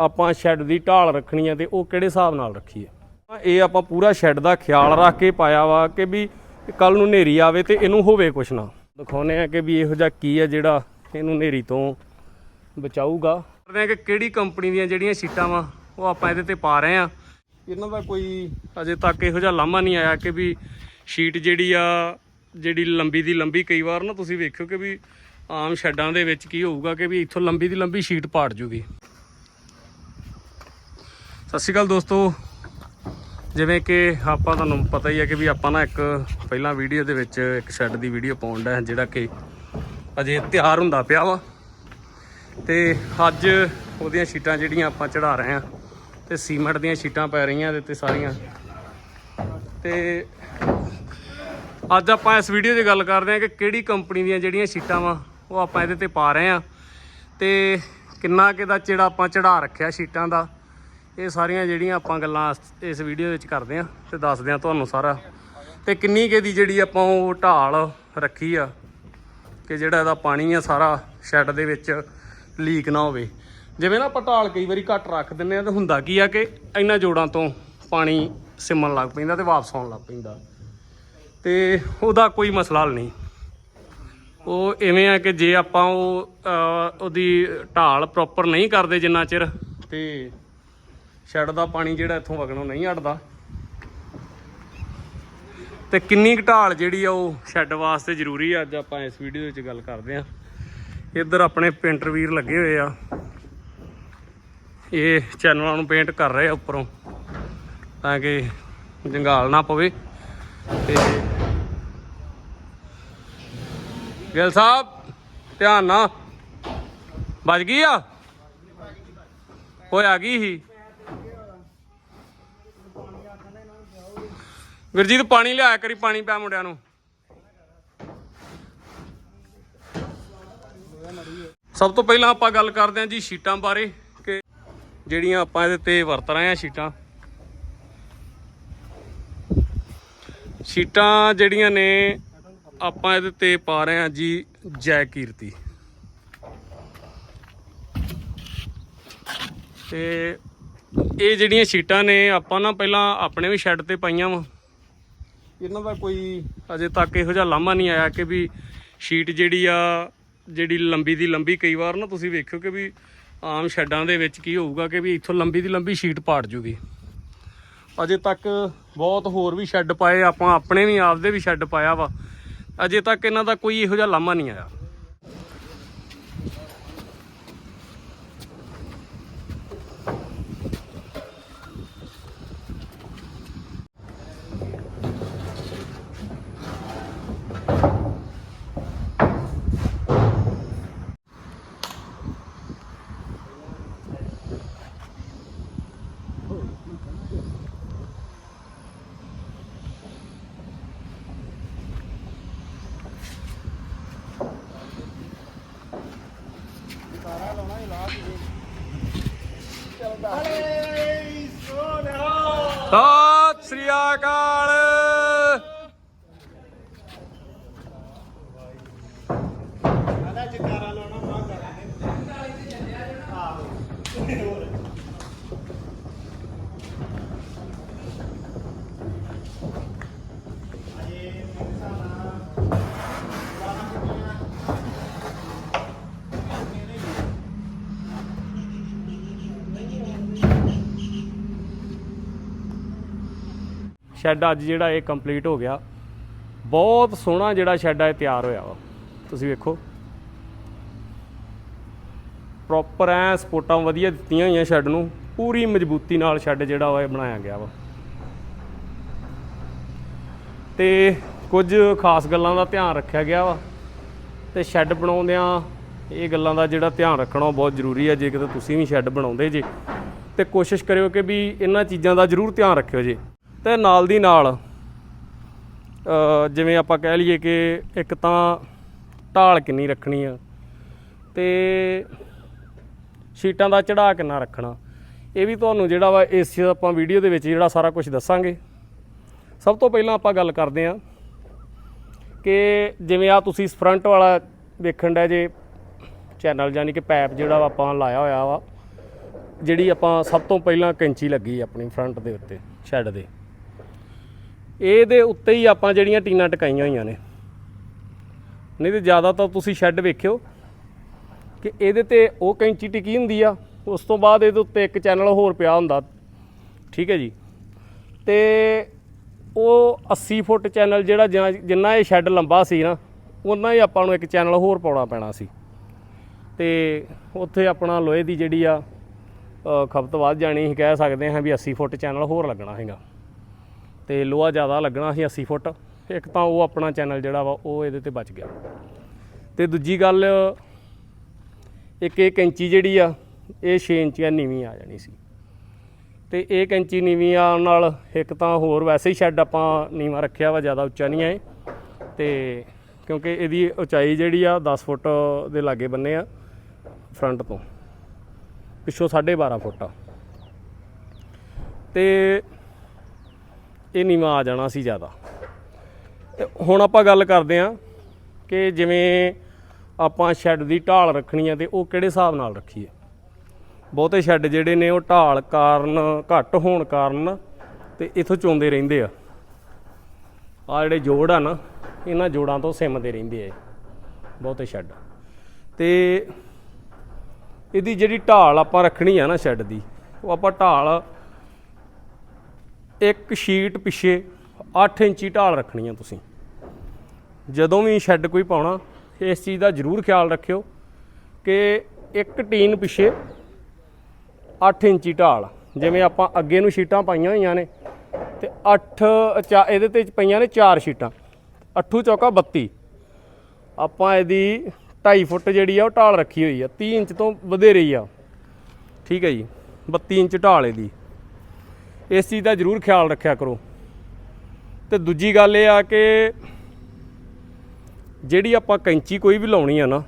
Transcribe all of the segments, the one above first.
ਆਪਾਂ ਸ਼ੈੱਡ ਦੀ ਢਾਲ ਰੱਖਣੀ ਹੈ ਤੇ ਉਹ ਕਿਹੜੇ ਹਿਸਾਬ ਨਾਲ ਰੱਖੀਏ? ਇਹ ਆਪਾਂ ਪੂਰਾ ਸ਼ੈੱਡ ਦਾ ਖਿਆਲ ਰੱਖ ਕੇ ਪਾਇਆ ਵਾ ਕਿ ਵੀ ਕੱਲ ਨੂੰ ਹਨੇਰੀ ਆਵੇ ਤੇ ਇਹਨੂੰ ਹੋਵੇ ਕੁਛ ਨਾ। ਦਿਖਾਉਨੇ ਆ ਕਿ ਵੀ ਇਹੋ ਜਿਹਾ ਕੀ ਹੈ ਜਿਹੜਾ ਇਹਨੂੰ ਹਨੇਰੀ ਤੋਂ ਬਚਾਊਗਾ। ਕਰਦੇ ਆ ਕਿ ਕਿਹੜੀ ਕੰਪਨੀ ਦੀਆਂ ਜਿਹੜੀਆਂ ਸ਼ੀਟਾਂ ਵਾ, ਉਹ ਆਪਾਂ ਇਹਦੇ ਤੇ ਪਾ ਰਹੇ ਆ। ਇਹਨਾਂ ਦਾ ਕੋਈ ਅਜੇ ਤੱਕ ਇਹੋ ਜਿਹਾ ਲਾਮਾ ਨਹੀਂ ਆਇਆ ਕਿ ਵੀ ਸ਼ੀਟ ਜਿਹੜੀ ਆ, ਜਿਹੜੀ ਲੰਬੀ ਦੀ ਲੰਬੀ ਕਈ ਵਾਰ ਨਾ ਤੁਸੀਂ ਵੇਖਿਓ ਕਿ ਵੀ ਆਮ ਸ਼ੈੱਡਾਂ ਦੇ ਵਿੱਚ ਕੀ ਹੋਊਗਾ ਕਿ ਵੀ ਇੱਥੋਂ ਲੰਬੀ ਦੀ ਲੰਬੀ ਸ਼ੀਟ ਪਾੜ ਜੂਗੀ। ਸਤਿ ਸ਼੍ਰੀ ਅਕਾਲ ਦੋਸਤੋ। ਜਿਵੇਂ ਕਿ ਆਪਾਂ ਤੁਹਾਨੂੰ ਪਤਾ ਹੀ ਹੈ ਕਿ ਵੀ ਆਪਾਂ ਨਾ ਇੱਕ ਪਹਿਲਾਂ ਵੀਡੀਓ ਦੇ ਵਿੱਚ ਇੱਕ ਸ਼ੈੱਡ ਦੀ ਵੀਡੀਓ ਪਾਉਣ ਦਾ ਜਿਹੜਾ ਕਿ ਅਜੇ ਤਿਆਰ ਹੁੰਦਾ ਪਿਆ ਵਾ। ਤੇ ਅੱਜ ਉਹਦੀਆਂ ਸ਼ੀਟਾਂ ਜਿਹੜੀਆਂ ਆਪਾਂ ਚੜਾ ਰਹੇ ਆ ਤੇ ਸੀਮੈਂਟ ਦੀਆਂ ਸ਼ੀਟਾਂ ਪੈ ਰਹੀਆਂ ਦੇ ਤੇ ਸਾਰੀਆਂ। ਤੇ ਅੱਜ ਆਪਾਂ ਇਸ ਵੀਡੀਓ 'ਚ ਗੱਲ ਕਰਦੇ ਹਾਂ ਕਿ ਕਿਹੜੀ ਕੰਪਨੀ ਦੀਆਂ ਜਿਹੜੀਆਂ ਸ਼ੀਟਾਂ ਵਾ, ਉਹ ਆਪਾਂ ਇਹਦੇ ਤੇ ਪਾ ਰਹੇ ਆ ਤੇ ਕਿੰਨਾ ਕਿ ਦਾ ਜਿਹੜਾ ਆਪਾਂ ਚੜਾ ਰੱਖਿਆ ਸ਼ੀਟਾਂ ਦਾ ਇਹ ਸਾਰੀਆਂ ਜਿਹੜੀਆਂ ਆਪਾਂ ਗੱਲਾਂ ਇਸ ਵੀਡੀਓ ਵਿੱਚ ਕਰਦੇ ਆ ਤੇ ਦੱਸਦੇ ਆ ਤੁਹਾਨੂੰ ਸਾਰਾ। ਤੇ ਕਿੰਨੀ ਕੇ ਦੀ ਜਿਹੜੀ ਆਪਾਂ ਉਹ ਢਾਲ ਰੱਖੀ ਆ ਕਿ ਜਿਹੜਾ ਇਹਦਾ ਪਾਣੀ ਆ ਸਾਰਾ ਸ਼ੈੱਡ ਦੇ ਵਿੱਚ ਲੀਕ ਨਾ ਹੋਵੇ। ਜਿਵੇਂ ਨਾ ਆਪਾਂ ਢਾਲ ਕਈ ਵਾਰੀ ਘੱਟ ਰੱਖ ਦਿੰਨੇ ਆ ਤੇ ਹੁੰਦਾ ਕੀ ਆ ਕਿ ਇਹਨਾਂ ਜੋੜਾਂ ਤੋਂ ਪਾਣੀ ਸਿਮਣ ਲੱਗ ਪੈਂਦਾ ਤੇ ਵਾਪਸ ਆਉਣ ਲੱਗ ਪੈਂਦਾ। ਤੇ ਉਹਦਾ ਕੋਈ ਮਸਲਾ ਹੱਲ ਨਹੀਂ। ਉਹ ਇਵੇਂ ਆ ਕਿ ਜੇ ਆਪਾਂ ਉਹ ਉਹਦੀ ਢਾਲ ਪ੍ਰੋਪਰ ਨਹੀਂ ਕਰਦੇ ਜਿੰਨਾ ਚਿਰ ਤੇ ਸ਼ੈੱਡ ਦਾ ਪਾਣੀ ਜਿਹੜਾ ਇੱਥੋਂ ਵਗਣੋਂ ਨਹੀਂ ਹਟਦਾ ਤੇ ਕਿੰਨੀ ਕੁ ਢਾਲ ਜਿਹੜੀ ਆ ਉਹ ਸ਼ੈੱਡ ਵਾਸਤੇ ਜ਼ਰੂਰੀ ਆ, ਅੱਜ ਆਪਾਂ ਇਸ ਵੀਡੀਓ ਵਿੱਚ ਗੱਲ ਕਰਦੇ ਆ ਇੱਧਰ ਆਪਣੇ ਪੇਂਟਰ ਵੀਰ ਲੱਗੇ ਹੋਏ ਆ। ਇਹ ਚੈਨਲਾਂ ਨੂੰ ਪੇਂਟ ਕਰ ਰਹੇ ਆ ਉੱਪਰੋਂ, ਤਾਂ ਕਿ ਜੰਗਾਲ ਨਾ ਪਵੇ। ਤੇ ਗਿਲ ਸਾਹਿਬ, ਧਿਆਨ ਨਾਲ। ਵੱਜ ਗਈ ਆ? ਹੋਇਆ ਗਈ ਸੀ? ਗੁਰਜੀਤ ਪਾਣੀ ਲਿਆਇਆ ਕਰੀ, ਪਾਣੀ ਪਿਆ ਮੁੰਡਿਆਂ ਨੂੰ। ਸਭ ਤੋਂ ਪਹਿਲਾਂ ਆਪਾਂ ਗੱਲ ਕਰਦੇ ਹਾਂ ਜੀ ਸ਼ੀਟਾਂ ਬਾਰੇ ਕਿ ਜਿਹੜੀਆਂ ਆਪਾਂ ਇਹਦੇ ਤੇ ਵਰਤ ਰਹੇ ਹਾਂ ਸ਼ੀਟਾਂ। ਸ਼ੀਟਾਂ ਜਿਹੜੀਆਂ ਨੇ, ਆਪਾਂ ਇਹਦੇ ਤੇ ਪਾ ਰਹੇ ਹਾਂ ਜੀ ਜੈ ਕੀਰਤੀ। ਤੇ ਇਹ ਜਿਹੜੀਆਂ ਸ਼ੀਟਾਂ ਨੇ, ਆਪਾਂ ਨਾ ਪਹਿਲਾਂ ਆਪਣੇ ਵੀ ਸ਼ੈੱਡ ਤੇ ਪਾਈਆਂ ਵਾ। ਇਹਨਾਂ ਦਾ ਕੋਈ ਅਜੇ ਤੱਕ ਇਹੋ ਜਿਹਾ ਲਾਮਾ ਨਹੀਂ ਆਇਆ ਕਿ ਵੀ ਸ਼ੀਟ ਜਿਹੜੀ ਆ, ਜਿਹੜੀ ਲੰਬੀ ਦੀ ਲੰਬੀ ਕਈ ਵਾਰ ਨਾ ਤੁਸੀਂ ਵੇਖਿਓ ਕਿ ਵੀ ਆਮ ਸ਼ੈੱਡਾਂ ਦੇ ਵਿੱਚ ਕੀ ਹੋਊਗਾ ਕਿ ਵੀ ਇੱਥੋਂ ਲੰਬੀ ਦੀ ਲੰਬੀ ਸ਼ੀਟ ਪਾੜ ਜੂਗੀ। ਅਜੇ ਤੱਕ ਬਹੁਤ ਹੋਰ ਵੀ ਸ਼ੈੱਡ ਪਾਏ, ਆਪਾਂ ਆਪਣੇ ਵੀ, ਆਪਦੇ ਵੀ ਸ਼ੈੱਡ ਪਾਇਆ ਵਾ। ਅਜੇ ਤੱਕ ਇਹਨਾਂ ਦਾ ਕੋਈ ਇਹੋ ਜਿਹਾ ਲਾਮਾ ਨਹੀਂ ਆਇਆ। ਸਤਿ ਸ਼ੈੱਡ ਅੱਜ ਜਿਹੜਾ ਇਹ ਕੰਪਲੀਟ ਹੋ ਗਿਆ। ਬਹੁਤ ਸੋਹਣਾ ਜਿਹੜਾ ਸ਼ੈੱਡ ਆ, ਇਹ ਤਿਆਰ ਹੋਇਆ ਵਾ। ਤੁਸੀਂ ਵੇਖੋ। ਪ੍ਰੋਪਰ ਐ ਸਪੋਰਟਾਂ ਵਧੀਆ ਦਿੱਤੀਆਂ ਹੋਈਆਂ ਸ਼ੈੱਡ ਨੂੰ। ਪੂਰੀ ਮਜ਼ਬੂਤੀ ਨਾਲ ਸ਼ੈੱਡ ਜਿਹੜਾ ਵਾ, ਇਹ ਬਣਾਇਆ ਗਿਆ ਵਾ। ਤੇ ਕੁਝ ਖਾਸ ਗੱਲਾਂ ਦਾ ਧਿਆਨ ਰੱਖਿਆ ਗਿਆ ਵਾ। ਤੇ ਸ਼ੈੱਡ ਬਣਾਉਂਦਿਆਂ ਇਹ ਗੱਲਾਂ ਦਾ ਜਿਹੜਾ ਧਿਆਨ ਰੱਖਣਾ ਉਹ ਬਹੁਤ ਜ਼ਰੂਰੀ ਹੈ ਜੇ ਕਿਤੇ ਤੁਸੀਂ ਵੀ ਸ਼ੈੱਡ ਬਣਾਉਂਦੇ ਜੇ, ਤੇ ਕੋਸ਼ਿਸ਼ ਕਰਿਓ ਕਿ ਵੀ ਇਹਨਾਂ ਚੀਜ਼ਾਂ ਦਾ ਜ਼ਰੂਰ ਧਿਆਨ ਰੱਖਿਓ ਜੇ। ਤੇ ਨਾਲ ਦੀ ਨਾਲ ਜਿਵੇਂ ਆਪਾਂ ਕਹਿ ਲਈਏ ਕਿ ਇੱਕ ਤਾਂ ਢਾਲ ਕਿੰਨੀ ਰੱਖਣੀ ਆ ਤੇ ਸ਼ੀਟਾਂ ਦਾ ਚੜਾ ਕਿੰਨਾ ਰੱਖਣਾ। ਇਹ ਵੀ ਤੁਹਾਨੂੰ ਜਿਹੜਾ ਵਾ ਇਸ ਆਪਾਂ ਵੀਡੀਓ ਦੇ ਵਿੱਚ ਜਿਹੜਾ ਸਾਰਾ ਕੁਝ ਦੱਸਾਂਗੇ। ਸਭ ਤੋਂ ਪਹਿਲਾਂ ਆਪਾਂ ਗੱਲ ਕਰਦੇ ਹਾਂ ਕਿ ਜਿਵੇਂ ਆ ਤੁਸੀਂ ਫਰੰਟ ਵਾਲਾ ਵੇਖਣ ਦਾ ਜੇ ਚੈਨਲ ਯਾਨੀ ਕਿ ਪੈਪ ਜਿਹੜਾ ਵਾ ਆਪਾਂ ਲਾਇਆ ਹੋਇਆ ਵਾ, ਜਿਹੜੀ ਆਪਾਂ ਸਭ ਤੋਂ ਪਹਿਲਾਂ ਕੈਂਚੀ ਲੱਗੀ ਆਪਣੀ ਫਰੰਟ ਦੇ ਉੱਤੇ ਸ਼ੈੱਡ ਦੇ। ਇਹਦੇ ਉੱਤੇ ਹੀ ਆਪਾਂ ਜਿਹੜੀਆਂ ਟੀਨਾਂ ਟਕਾਈਆਂ ਹੋਈਆਂ ਨੇ। ਨਹੀਂ ਤੇ ਜ਼ਿਆਦਾ ਤਾਂ ਤੁਸੀਂ ਸ਼ੈੱਡ ਵੇਖਿਓ ਕਿ ਇਹਦੇ ਤੇ ਉਹ ਕੈਂਚੀ ਟਿਕੀ ਹੁੰਦੀ ਆ, ਉਸ ਤੋਂ ਬਾਅਦ ਇਹਦੇ ਉੱਤੇ ਇੱਕ ਚੈਨਲ ਹੋਰ ਪਿਆ ਹੁੰਦਾ, ਠੀਕ ਹੈ ਜੀ। ਤੇ ਉਹ 80 ਫੁੱਟ ਚੈਨਲ ਜਿਹੜਾ ਜਿੰਨਾ- ਇਹ ਸ਼ੈੱਡ ਲੰਬਾ ਸੀ ਨਾ, ਉਹਨਾਂ ਹੀ ਆਪਾਂ ਨੂੰ ਇੱਕ ਚੈਨਲ ਹੋਰ ਪਾਉਣਾ ਪੈਣਾ ਸੀ। ਤੇ ਉੱਥੇ ਆਪਣਾ ਲੋਹੇ ਦੀ ਜਿਹੜੀ ਆ ਖਪਤ ਵੱਧ ਜਾਣੀ ਸੀ ਕਹਿ ਸਕਦੇ ਹਾਂ ਵੀ 80 ਫੁੱਟ ਚੈਨਲ ਹੋਰ ਲੱਗਣਾ ਹੈਗਾ। ਤੇ ਲੋਹਾ ਜ਼ਿਆਦਾ ਲੱਗਣਾ ਸੀ 80 ਫੁੱਟ, ਇੱਕ ਤਾਂ ਉਹ ਆਪਣਾ ਚੈਨਲ ਜਿਹੜਾ ਵਾ, ਉਹ ਇਹਦੇ ਤੇ ਬਚ ਗਿਆ। ਤੇ ਦੂਜੀ ਗੱਲ, ਇੱਕ ਇਹ ਕੈਂਚੀ ਜਿਹੜੀ ਆ, ਇਹ 6 ਇੰਚੀਆਂ ਨੀਵੀਂ ਆ ਜਾਣੀ ਸੀ। ਤੇ ਇਹ ਕੈਂਚੀ ਨੀਵੀਂ ਆਉਣ ਨਾਲ ਇੱਕ ਤਾਂ ਹੋਰ ਵੈਸੇ ਹੀ ਸ਼ੈੱਡ ਆਪਾਂ ਨੀਵਾਂ ਰੱਖਿਆ ਵਾ, ਜ਼ਿਆਦਾ ਉੱਚਾ ਨਹੀਂ ਹੈ ਤੇ ਕਿਉਂਕਿ ਇਹਦੀ ਉਚਾਈ ਜਿਹੜੀ ਆ 10 ਫੁੱਟ ਦੇ ਲਾਗੇ ਬੰਨੇ ਆ ਫਰੰਟ ਤੋਂ। ਪਿੱਛੋਂ 12.5 ਫੁੱਟ ਆ। ਤੇ ਇਹ ਨੀਵਾਂ ਆ ਜਾਣਾ ਸੀ ਜ਼ਿਆਦਾ। ਤੇ ਹੁਣ ਆਪਾਂ ਗੱਲ ਕਰਦੇ ਆ ਕਿ ਜਿਵੇਂ ਆਪਾਂ ਸ਼ੈੱਡ ਦੀ ਢਾਲ ਰੱਖਣੀ ਆ ਤੇ ਉਹ ਕਿਹੜੇ ਹਿਸਾਬ ਨਾਲ ਰੱਖੀਏ। ਬਹੁਤੇ ਸ਼ੈੱਡ ਜਿਹੜੇ ਨੇ ਉਹ ਢਾਲ ਕਾਰਨ, ਘੱਟ ਹੋਣ ਕਾਰਨ ਤੇ ਇਥੋਂ ਚੋਂਦੇ ਰਹਿੰਦੇ ਆ। ਆ ਜਿਹੜੇ ਜੋੜ ਆ ਨਾ, ਇਹਨਾਂ ਜੋੜਾਂ ਤੋਂ ਸਿਮਦੇ ਰਹਿੰਦੇ ਆ ਬਹੁਤੇ ਸ਼ੈੱਡ। ਤੇ ਇਹਦੀ ਜਿਹੜੀ ਢਾਲ ਆਪਾਂ ਰੱਖਣੀ ਆ ਨਾ ਸ਼ੈੱਡ ਦੀ, ਉਹ ਆਪਾਂ ਢਾਲ ਇੱਕ ਸ਼ੀਟ ਪਿੱਛੇ 8 ਇੰਚੀ ਢਾਲ ਰੱਖਣੀ ਆ ਤੁਸੀਂ। ਜਦੋਂ ਵੀ ਸ਼ੈੱਡ ਕੋਈ ਪਾਉਣਾ, ਇਸ ਚੀਜ਼ ਦਾ ਜ਼ਰੂਰ ਖਿਆਲ ਰੱਖਿਓ ਕਿ ਇੱਕ ਟੀਨ ਪਿੱਛੇ 8 ਇੰਚੀ ਢਾਲ ਜਿਵੇਂ ਆਪਾਂ ਅੱਗੇ ਨੂੰ ਸ਼ੀਟਾਂ ਪਾਈਆਂ ਹੋਈਆਂ ਨੇ ਤੇ 8 ਚਾ, ਇਹਦੇ ਤੇ ਪਈਆਂ ਨੇ 4 ਸ਼ੀਟਾਂ। 8 ਚੌਕਾ 32 ਆਪਾਂ ਇਹਦੀ 2.5 ਫੁੱਟ ਜਿਹੜੀ ਆ, ਉਹ ਢਾਲ ਰੱਖੀ ਹੋਈ ਆ। 30 ਇੰਚ ਤੋਂ ਵਧੇਰੇ ਹੀ ਆ। ਠੀਕ ਹੈ ਜੀ। 32 ਇੰਚ ਢਾਲ ਇਹਦੀ। ਇਸ ਚੀਜ਼ ਦਾ ਜ਼ਰੂਰ ਖਿਆਲ ਰੱਖਿਆ ਕਰੋ। ਤੇ ਦੂਜੀ ਗੱਲ ਇਹ ਆ ਕਿ ਜਿਹੜੀ ਆਪਾਂ ਕੈਂਚੀ ਕੋਈ ਵੀ ਲਾਉਣੀ ਆ ਨਾ,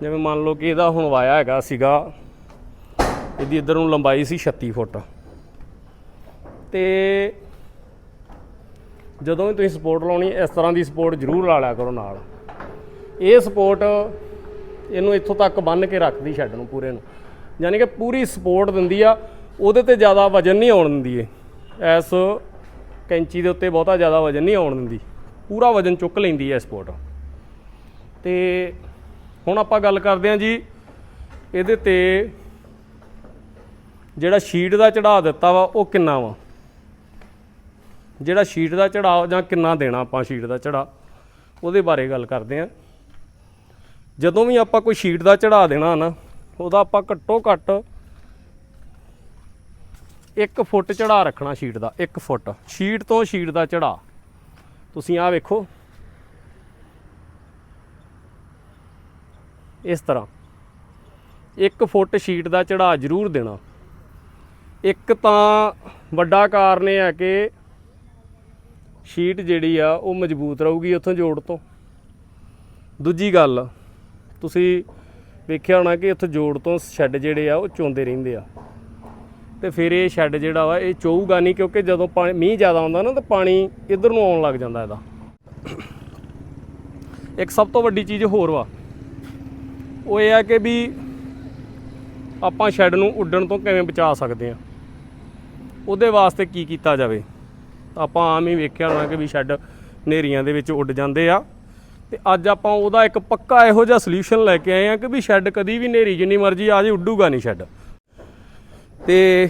ਜਿਵੇਂ ਮੰਨ ਲਓ ਕਿ ਇਹਦਾ ਹੁਣ ਵਾਇਆ ਹੈਗਾ ਸੀਗਾ, ਇਹਦੀ ਇਧਰ ਨੂੰ ਲੰਬਾਈ ਸੀ 36 ਫੁੱਟ। ਤੇ ਜਦੋਂ ਵੀ ਤੁਸੀਂ ਸਪੋਰਟ ਲਾਉਣੀ, ਇਸ ਤਰ੍ਹਾਂ ਦੀ ਸਪੋਰਟ ਜ਼ਰੂਰ ਲਾ ਲਿਆ ਕਰੋ ਨਾਲ। ਇਹ ਸਪੋਰਟ ਇਹਨੂੰ ਇੱਥੋਂ ਤੱਕ ਬੰਨ ਕੇ ਰੱਖਦੀ ਛੱਡ ਨੂੰ ਪੂਰੇ ਨੂੰ। ਯਾਨੀ ਕਿ ਪੂਰੀ ਸਪੋਰਟ ਦਿੰਦੀ ਆ। ਉਹਦੇ ਤੇ ਜ਼ਿਆਦਾ ਵਜਨ ਨਹੀਂ ਆਉਣ ਦਿੰਦੀ ਇਹ। ਇਸ ਕੈਂਚੀ ਦੇ ਉੱਤੇ ਬਹੁਤਾ ਜ਼ਿਆਦਾ ਵਜਨ ਨਹੀਂ ਆਉਣ ਦਿੰਦੀ। ਪੂਰਾ ਵਜਨ ਚੁੱਕ ਲੈਂਦੀ ਹੈ ਸਪੋਰਟ ਤੇ ਹੁਣ ਆਪਾਂ ਗੱਲ ਕਰਦੇ ਹਾਂ ਜੀ, ਇਹਦੇ ਤੇ ਜਿਹੜਾ ਸ਼ੀਟ ਦਾ ਚੜਾ ਦਿੱਤਾ ਵਾ, ਉਹ ਕਿੰਨਾ ਵਾ? ਜਿਹੜਾ ਸ਼ੀਟ ਦਾ ਚੜਾ ਜਾਂ ਕਿੰਨਾ ਦੇਣਾ ਆਪਾਂ ਸ਼ੀਟ ਦਾ ਚੜਾ ਉਹਦੇ ਬਾਰੇ ਗੱਲ ਕਰਦੇ ਹਾਂ। ਜਦੋਂ ਵੀ ਆਪਾਂ ਕੋਈ ਸ਼ੀਟ ਦਾ ਚੜਾ ਦੇਣਾ ਨਾ, ਉਹਦਾ ਆਪਾਂ ਘੱਟੋ ਘੱਟ 1 ਫੁੱਟ ਚੜਾ ਰੱਖਣਾ ਸ਼ੀਟ ਦਾ 1 ਫੁੱਟ। ਸ਼ੀਟ ਤੋਂ ਸ਼ੀਟ ਦਾ ਚੜਾ। ਤੁਸੀਂ ਆਹ ਵੇਖੋ। ਇਸ ਤਰ੍ਹਾਂ। 1 ਫੁੱਟ ਸ਼ੀਟ ਦਾ ਚੜਾ ਜ਼ਰੂਰ ਦੇਣਾ। ਇੱਕ ਤਾਂ ਵੱਡਾ ਕਾਰਨ ਇਹ ਹੈ ਕਿ ਸ਼ੀਟ ਜਿਹੜੀ ਆ, ਉਹ ਮਜ਼ਬੂਤ ਰਹੂਗੀ ਉੱਥੋਂ ਜੋੜ ਤੋਂ। ਦੂਜੀ ਗੱਲ, ਤੁਸੀਂ ਵੇਖਿਆ ਹੋਣਾ ਕਿ ਉੱਥੇ ਜੋੜ ਤੋਂ ਸ਼ੈੱਡ ਜਿਹੜੇ ਆ, ਉਹ ਚੋਂਦੇ ਰਹਿੰਦੇ ਆ। ਤੇ ਫਿਰ ਇਹ ਸ਼ੈੱਡ ਜਿਹੜਾ ਵਾ, ਇਹ ਚੋਊਗਾ ਨਹੀਂ ਕਿਉਂਕਿ ਜਦੋਂ ਪਾਣੀ, ਮੀਂਹ ਜ਼ਿਆਦਾ ਆਉਂਦਾ ਨਾ, ਤਾਂ ਪਾਣੀ ਇਧਰ ਨੂੰ ਆਉਣ ਲੱਗ ਜਾਂਦਾ ਇਹਦਾ। ਇੱਕ ਸਭ ਤੋਂ ਵੱਡੀ ਚੀਜ਼ ਹੋਰ ਵਾ, ਉਹ ਇਹ ਆ ਕਿ ਵੀ ਆਪਾਂ ਸ਼ੈੱਡ ਨੂੰ ਉੱਡਣ ਤੋਂ ਕਿਵੇਂ ਬਚਾ ਸਕਦੇ ਆ ਉਹਦੇ ਵਾਸਤੇ ਕੀ ਕੀਤਾ ਜਾਵੇ? ਆਪਾਂ ਆਮ ਹੀ ਵੇਖਿਆ ਹੋਣਾ ਕਿ ਵੀ ਸ਼ੈੱਡ ਨੇਰੀਆਂ ਦੇ ਵਿੱਚ ਉੱਡ ਜਾਂਦੇ ਆ। ਤੇ ਅੱਜ ਆਪਾਂ ਉਹਦਾ ਇੱਕ ਪੱਕਾ ਇਹੋ ਜਿਹਾ ਸੋਲੂਸ਼ਨ ਲੈ ਕੇ ਆਏ ਆ ਕਿ ਵੀ ਸ਼ੈੱਡ ਕਦੀ ਵੀ ਨੇਰੀ ਜਿੰਨੀ ਮਰਜ਼ੀ ਆ ਜੇ ਉੱਡੂਗਾ ਨਹੀਂ ਸ਼ੈੱਡ। ਤੇ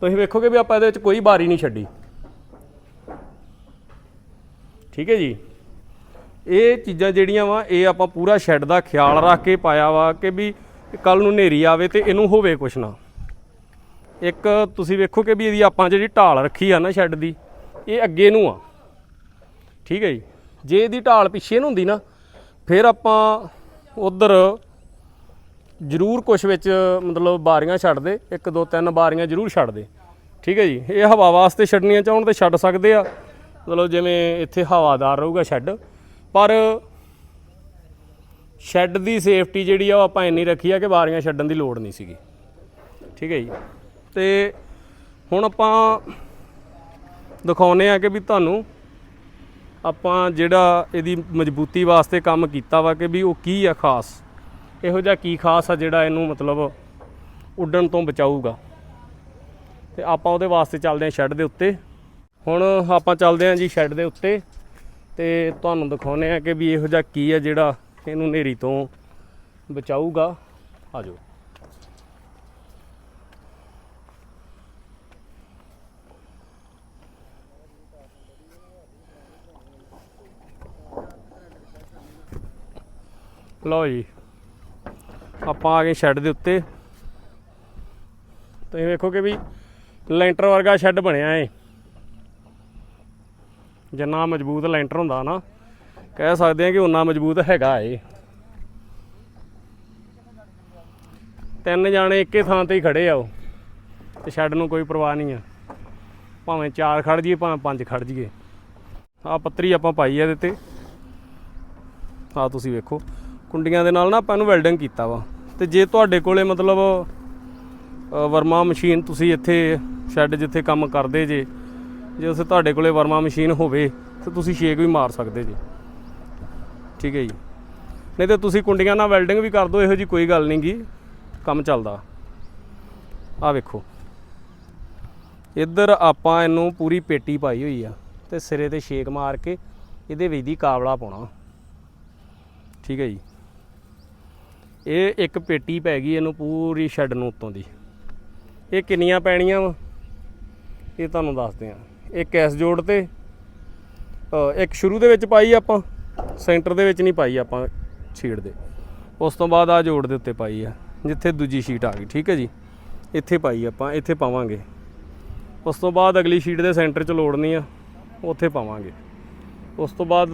ਤੁਸੀਂ ਵੇਖੋਗੇ ਵੀ ਆਪਾਂ ਇਹਦੇ ਵਿੱਚ ਕੋਈ ਬਾਰੀ ਨਹੀਂ ਛੱਡੀ। ਠੀਕ ਹੈ ਜੀ? ਇਹ ਚੀਜ਼ਾਂ ਜਿਹੜੀਆਂ ਵਾ, ਇਹ ਆਪਾਂ ਪੂਰਾ ਸ਼ੈੱਡ ਦਾ ਖਿਆਲ ਰੱਖ ਕੇ ਪਾਇਆ ਵਾ ਕਿ ਵੀ ਕੱਲ ਨੂੰ ਹਨੇਰੀ ਆਵੇ ਤੇ ਇਹਨੂੰ ਹੋਵੇ ਕੁਛ ਨਾ। ਇੱਕ ਤੁਸੀਂ ਵੇਖੋ ਕਿ ਵੀ ਇਹਦੀ ਆਪਾਂ ਜਿਹੜੀ ਢਾਲ ਰੱਖੀ ਆ ਨਾ ਸ਼ੈੱਡ ਦੀ, ਇਹ ਅੱਗੇ ਨੂੰ ਆ। ਠੀਕ ਹੈ ਜੀ? ਜੇ ਇਹਦੀ ਢਾਲ ਪਿੱਛੇ ਨੂੰ ਹੁੰਦੀ ਨਾ, ਫਿਰ ਆਪਾਂ ਉਧਰ ਜ਼ਰੂਰ ਕੁਛ ਵਿੱਚ, ਮਤਲਬ ਬਾਰੀਆਂ ਛੱਡ ਦੇ, ਇੱਕ ਦੋ ਤਿੰਨ ਬਾਰੀਆਂ ਜ਼ਰੂਰ ਛੱਡ ਦੇ। ਠੀਕ ਹੈ ਜੀ? ਇਹ ਹਵਾ ਵਾਸਤੇ ਛੱਡਣੀਆਂ ਚਾਹਣ ਤੇ ਛੱਡ ਸਕਦੇ ਆ। ਮਤਲਬ ਜਿਵੇਂ ਇੱਥੇ ਹਵਾਦਾਰ ਰਹੂਗਾ ਸ਼ੈੱਡ, ਪਰ ਸ਼ੈੱਡ ਦੀ ਸੇਫਟੀ ਜਿਹੜੀ ਆ ਉਹ ਆਪਾਂ ਇੰਨੀ ਰੱਖੀ ਆ ਕਿ ਬਾਰੀਆਂ ਛੱਡਣ ਦੀ ਲੋੜ ਨਹੀਂ ਸੀਗੀ। ਠੀਕ ਹੈ ਜੀ? ਤੇ ਹੁਣ ਆਪਾਂ ਦਿਖਾਉਨੇ ਆ ਕਿ ਵੀ ਤੁਹਾਨੂੰ ਆਪਾਂ ਜਿਹੜਾ ਇਹਦੀ ਮਜ਼ਬੂਤੀ ਵਾਸਤੇ ਕੰਮ ਕੀਤਾ ਵਾ ਕਿ ਵੀ ਉਹ ਕੀ ਆ ਖਾਸ? ਇਹੋ ਜਿਹਾ ਕੀ ਖਾਸ ਆ ਜਿਹੜਾ ਇਹਨੂੰ ਮਤਲਬ ਉੱਡਣ ਤੋਂ ਬਚਾਊਗਾ। ਤੇ ਆਪਾਂ ਉਹਦੇ ਵਾਸਤੇ ਚੱਲਦੇ ਹਾਂ ਸ਼ੈੱਡ ਦੇ ਉੱਤੇ। ਹੁਣ ਆਪਾਂ ਚੱਲਦੇ ਹਾਂ ਜੀ ਸ਼ੈੱਡ ਦੇ ਉੱਤੇ। ਤੇ ਤੁਹਾਨੂੰ ਦਿਖਾਉਂਦੇ ਆ ਕਿ ਵੀ ਇਹੋ ਜਿਹਾ ਕੀ ਆ ਜਿਹੜਾ ਇਹਨੂੰ ਹਨੇਰੀ ਤੋਂ ਬਚਾਊਗਾ। ਆਜੋ ਲਓ ਜੀ। ਆਪਾਂ ਆ ਗਏ ਸ਼ੈੱਡ ਦੇ ਉੱਤੇ। ਤੁਸੀਂ ਵੇਖੋ ਕਿ ਵੀ ਲੈਂਟਰ ਵਰਗਾ ਸ਼ੈੱਡ ਬਣਿਆ ਏ। ਜਿੰਨਾ ਮਜ਼ਬੂਤ ਲੈਂਟਰ ਹੁੰਦਾ ਨਾ, ਕਹਿ ਸਕਦੇ ਆ ਕਿ ਉਨਾ ਮਜ਼ਬੂਤ ਹੈਗਾ ਏ। ਤਿੰਨ ਜਾਣੇ ਇੱਕੇ ਥਾਂ ਤੇ ਹੀ ਖੜੇ ਆ ਉਹ। ਤੇ ਸ਼ੈੱਡ ਨੂੰ ਕੋਈ ਪਰਵਾਹ ਨਹੀਂ ਆ। ਭਾਵੇਂ ਚਾਰ ਖੜ ਜੀਏ ਭਾਵੇਂ ਪੰਜ ਖੜ ਜੀਏ ਆ ਪੱਤਰੀ ਆਪਾਂ ਪਾਈ ਆ ਇਹਦੇ ਤੇ। ਆ ਤੁਸੀਂ ਵੇਖੋ। ਕੁੰਡੀਆਂ ਦੇ ਨਾਲ ਨਾ ਆਪਾਂ ਨੂੰ ਵੈਲਡਿੰਗ ਕੀਤਾ ਵਾ। ਤੇ ਜੇ ਤੁਹਾਡੇ ਕੋਲੇ ਮਤਲਬ ਵਰਮਾ ਮਸ਼ੀਨ ਤੁਸੀਂ ਇੱਥੇ ਸ਼ੈੱਡ ਜਿੱਥੇ ਕੰਮ ਕਰਦੇ ਜੇ ਜੇ ਉਸੇ ਤੁਹਾਡੇ ਕੋਲੇ ਵਰਮਾ ਮਸ਼ੀਨ ਹੋਵੇ, ਤੇ ਤੁਸੀਂ ਸ਼ੇਕ ਵੀ ਮਾਰ ਸਕਦੇ ਜੇ। ਠੀਕ ਹੈ ਜੀ। ਨਹੀਂ ਤੇ ਤੁਸੀਂ ਕੁੰਡੀਆਂ ਨਾਲ ਵੈਲਡਿੰਗ ਵੀ ਕਰ ਦਿਓ ਇਹੋ ਜੀ ਕੋਈ ਗੱਲ ਨਹੀਂ ਗੀ, ਕੰਮ ਚੱਲਦਾ। ਆ ਵੇਖੋ। ਇੱਧਰ ਆਪਾਂ ਇਹਨੂੰ ਪੂਰੀ ਪੇਟੀ ਪਾਈ ਹੋਈ ਆ, ਤੇ ਸਿਰੇ ਤੇ ਸ਼ੇਕ ਮਾਰ ਕੇ ਇਹਦੇ ਵਿੱਚ ਦੀ ਕਾਬਲਾ ਪਾਉਣਾ। ਠੀਕ ਹੈ ਜੀ। ਇਹ ਇੱਕ ਪੇਟੀ ਪੈ ਗਈ ਇਹਨੂੰ ਪੂਰੀ ਸ਼ੈੱਡ ਨੂੰ ਉੱਤੋਂ ਦੀ। ਇਹ ਕਿੰਨੀਆਂ ਪੈਣੀਆਂ ਵਾ? ਇਹ ਤੁਹਾਨੂੰ ਦੱਸਦੇ ਆ। ਇੱਕ ਇਸ ਜੋੜ ਤੇ ਇੱਕ ਸ਼ੁਰੂ ਦੇ ਵਿੱਚ ਪਾਈ ਆਪਾਂ, ਸੈਂਟਰ ਦੇ ਵਿੱਚ ਨਹੀਂ ਪਾਈ ਆਪਾਂ ਸ਼ੀਟ ਦੇ। ਉਸ ਤੋਂ ਬਾਅਦ ਆ ਜੋੜ ਦੇ ਉੱਤੇ ਪਾਈ ਆ, ਜਿੱਥੇ ਦੂਜੀ ਸ਼ੀਟ ਆ ਗਈ, ਠੀਕ ਹੈ ਜੀ? ਇੱਥੇ ਪਾਈ ਆਪਾਂ, ਇੱਥੇ ਪਾਵਾਂਗੇ। ਉਸ ਤੋਂ ਬਾਅਦ ਅਗਲੀ ਸ਼ੀਟ ਦੇ ਸੈਂਟਰ 'ਚ ਲੋੜਨੀ ਆ, ਉੱਥੇ ਪਾਵਾਂਗੇ। ਉਸ ਤੋਂ ਬਾਅਦ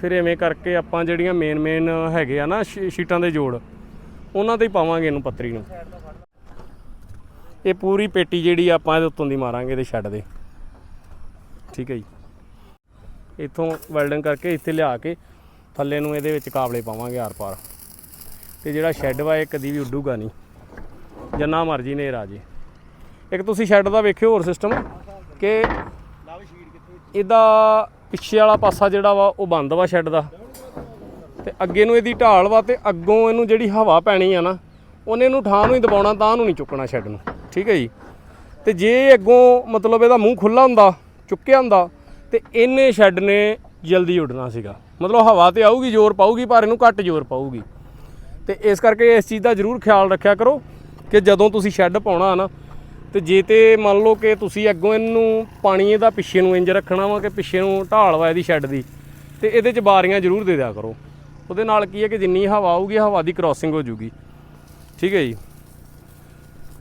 ਫਿਰ ਐਵੇਂ ਕਰਕੇ ਆਪਾਂ ਜਿਹੜੀਆਂ ਮੇਨ ਮੇਨ ਹੈਗੇ ਆ ਨਾ ਸ਼ੀਟਾਂ ਦੇ ਜੋੜ ਉਹਨਾਂ ਤੇ ਹੀ ਪਾਵਾਂਗੇ ਇਹਨੂੰ ਪੱਤਰੀ ਨੂੰ। ਇਹ ਪੂਰੀ ਪੇਟੀ ਜਿਹੜੀ ਆਪਾਂ ਇਹਦੇ ਉੱਤੋਂ ਦੀ ਮਾਰਾਂਗੇ ਇਹਦੇ ਛੱਡ ਦੇ। ਠੀਕ ਹੈ ਜੀ। ਇੱਥੋਂ ਵੈਲਡਿੰਗ ਕਰਕੇ ਇੱਥੇ ਲਿਆ ਕੇ ਥੱਲੇ ਨੂੰ ਇਹਦੇ ਵਿੱਚ ਕਾਬਲੇ ਪਾਵਾਂਗੇ ਆਰ ਪਾਰ ਤੇ ਜਿਹੜਾ ਸ਼ੈੱਡ ਵਾ, ਇਹ ਕਦੀ ਵੀ ਉੱਡੂਗਾ ਨਹੀਂ। ਜਿੰਨਾ ਮਰਜ਼ੀ ਨੇ ਰਾਜੇ ਇੱਕ ਤੁਸੀਂ ਸ਼ੈੱਡ ਦਾ ਵੇਖਿਓ ਹੋਰ ਸਿਸਟਮ ਕਿ ਇਹਦਾ ਪਿੱਛੇ ਵਾਲਾ ਪਾਸਾ ਜਿਹੜਾ ਵਾ, ਉਹ ਬੰਦ ਵਾ ਸ਼ੈੱਡ ਦਾ। ਤੇ ਅੱਗੇ ਨੂੰ ਇਹਦੀ ਢਾਲ ਵਾ ਤੇ ਅੱਗੋਂ ਇਹਨੂੰ ਜਿਹੜੀ ਹਵਾ ਪੈਣੀ ਆ ਨਾ, ਉਹਨੇ ਇਹਨੂੰ ਠਾਹ ਨੂੰ ਹੀ ਦਬਾਉਣਾ, ਤਾਂ ਨੂੰ ਨਹੀਂ ਚੁੱਕਣਾ ਸ਼ੈੱਡ ਨੂੰ। ਠੀਕ ਹੈ ਜੀ? ਤੇ ਜੇ ਅੱਗੋਂ ਮਤਲਬ ਇਹਦਾ ਮੂੰਹ ਖੁੱਲਾ ਹੁੰਦਾ, ਚੁੱਕਿਆ ਹੁੰਦਾ, ਤੇ ਇਹਨੇ ਸ਼ੈੱਡ ਨੇ ਜਲਦੀ ਉੱਡਣਾ ਸੀਗਾ। ਮਤਲਬ ਹਵਾ ਤੇ ਆਊਗੀ, ਜ਼ੋਰ ਪਾਊਗੀ, ਪਰ ਇਹਨੂੰ ਘੱਟ ਜ਼ੋਰ ਪਾਊਗੀ। ਤੇ ਇਸ ਕਰਕੇ ਇਸ ਚੀਜ਼ ਦਾ ਜ਼ਰੂਰ ਖਿਆਲ ਰੱਖਿਆ ਕਰੋ ਕਿ ਜਦੋਂ ਤੁਸੀਂ ਸ਼ੈੱਡ ਪਾਉਣਾ ਨਾ, ਤੇ ਜੇ ਤੇ ਮੰਨ ਲਓ ਕਿ ਤੁਸੀਂ ਅੱਗੋਂ ਇਹਨੂੰ ਪਾਣੀ ਇਹਦਾ ਪਿੱਛੇ ਨੂੰ ਇੰਜ ਰੱਖਣਾ ਵਾ ਕਿ ਪਿੱਛੇ ਨੂੰ ਢਾਲ ਵਾ ਇਹਦੀ ਸ਼ੈੱਡ ਦੀ, ਤੇ ਇਹਦੇ 'ਚ ਬਾਰੀਆਂ ਜ਼ਰੂਰ ਦੇ ਦਿਆ ਕਰੋ। ਉਹਦੇ ਨਾਲ ਕੀ ਹੈ ਕਿ ਜਿੰਨੀ ਹਵਾ ਆਊਗੀ, ਹਵਾ ਦੀ ਕ੍ਰਾਸਿੰਗ ਹੋ ਜੂਗੀ। ਠੀਕ ਹੈ ਜੀ?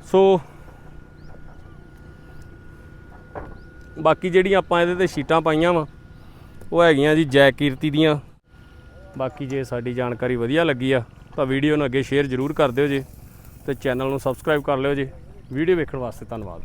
ਸੋ ਬਾਕੀ ਜਿਹੜੀਆਂ ਆਪਾਂ ਇਹਦੇ ਤੇ ਸ਼ੀਟਾਂ ਪਾਈਆਂ ਵਾ, ਉਹ ਹੈਗੀਆਂ ਜੀ ਜੈ ਕੀਰਤੀ ਦੀਆਂ। ਬਾਕੀ ਜੇ ਸਾਡੀ ਜਾਣਕਾਰੀ ਵਧੀਆ ਲੱਗੀ ਆ, ਤਾਂ ਵੀਡੀਓ ਨੂੰ ਅੱਗੇ ਸ਼ੇਅਰ ਜ਼ਰੂਰ ਕਰ ਦਿਓ ਜੀ ਤੇ ਚੈਨਲ ਨੂੰ ਸਬਸਕ੍ਰਾਈਬ ਕਰ ਲਿਓ ਜੀ। ਵੀਡੀਓ ਵੇਖਣ ਵਾਸਤੇ ਧੰਨਵਾਦ।